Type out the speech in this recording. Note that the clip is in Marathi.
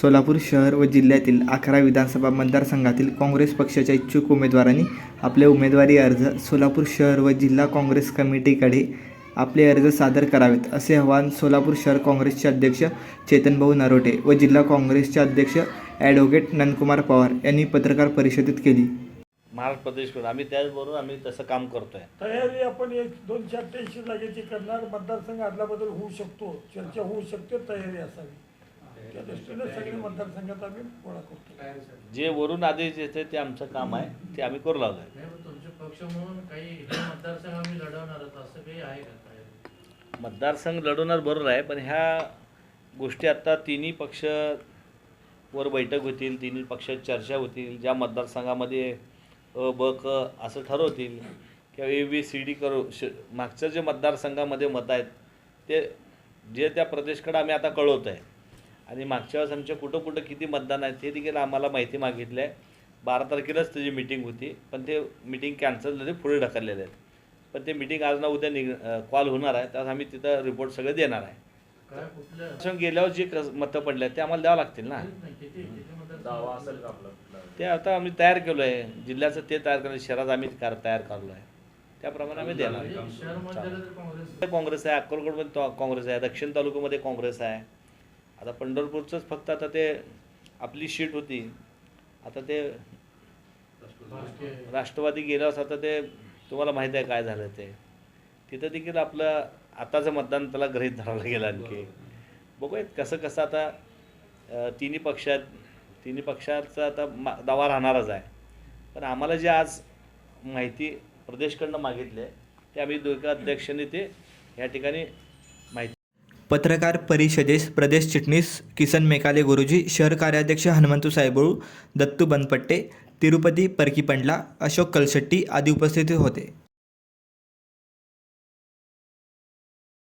सोलापूर शहर व जिल्ह्यातील अकरा विधानसभा मतदारसंघातील काँग्रेस पक्षाच्या इच्छुक उमेदवारांनी आपले उमेदवारी अर्ज सोलापूर शहर व जिल्हा काँग्रेस कमिटीकडे आपले अर्ज सादर करावेत असे आवाहन सोलापूर शहर काँग्रेसचे अध्यक्ष चेतनभाऊ नरोटे व जिल्हा काँग्रेसचे अध्यक्ष ॲडव्होकेट नंदकुमार पवार यांनी पत्रकार परिषदेत केली. महाराष्ट्र प्रदेशकडून आम्ही त्याचबरोबर आम्ही तसं काम करतोय. तयारी आपण एक दोनशे अठ्ठ्याऐंशी जागेची करणार. मतदारसंघ आदलाबदल होऊ शकतो. चर्चा होऊ शकते. तयारी असावी. त्या दृष्टीने सगळे मतदारसंघात आम्ही गोळा करतो. जे वरून आदेश येते ते आमचं काम आहे ते आम्ही करू लागलोय नाही पण तुमचे पक्ष म्हणून काही हे मतदारसंघ आम्ही लढवणार आहोत असं काही आहे का काय? मतदारसंघ लढवणार बरोबर आहे पण ह्या गोष्टी आता तिन्ही पक्ष वर बैठक होतील तिन्ही पक्षात चर्चा होतील ज्या मतदारसंघामध्ये अ ब क असं ठरवतील किंवा ए बी सी डी करू श मागचं जे मतदारसंघामध्ये मतं आहेत ते जे त्या प्रदेशकडे आम्ही आता कळवत आहे आणि मागच्या वेळेस आमच्या कुठं कुठं किती मतदान आहे ते देखील आम्हाला माहिती मागितली आहे बारा तारखेलाच त्याची मिटिंग होती पण ते मिटिंग कॅन्सल झाली पुढे ढकललेले आहेत. पण ते मिटिंग आज ना उद्या निघ कॉल होणार आहे त्यात आम्ही तिथं रिपोर्ट सगळे देणार आहे. काय कुठल्या असं गेल्यावर जे कस- मतं पडले आहेत ते आम्हाला द्यावं लागतील ना. ते आता आम्ही तयार केलो आहे जिल्ह्याचं ते तयार केलं शहरात आम्ही कार तयार करलो आहे त्याप्रमाणे आम्ही देणार. काँग्रेस ते काँग्रेस आहे अक्कलकोटमध्ये तो काँग्रेस आहे दक्षिण तालुक्यामध्ये काँग्रेस आहे. आता पंढरपूरचंच फक्त आता ते आपली शीट होती. आता ते राष्ट्रवादी राष्ट्रवादी असं आता ते तुम्हाला माहीत आहे काय झालं ते. तिथं देखील आपलं आताचं मतदान त्याला गृहीत धरायला गेलं आणखी. बघूयात कसं कसं आता तिन्ही पक्षात तिन्ही पक्षाचा आता मा दावा राहणारच आहे. पण आम्हाला जे आज माहिती प्रदेशकडनं मागितली आहे ते आम्ही दोघा अध्यक्षांनी ते या ठिकाणी पत्रकार परिषदेस प्रदेश चिटणीस किसन मेकाले गुरुजी शहर कार्याध्यक्ष हनुमंतू साहेबळू दत्तू बनपट्टे तिरुपती परकीपंडला अशोक कलशेट्टी आदी उपस्थित होते.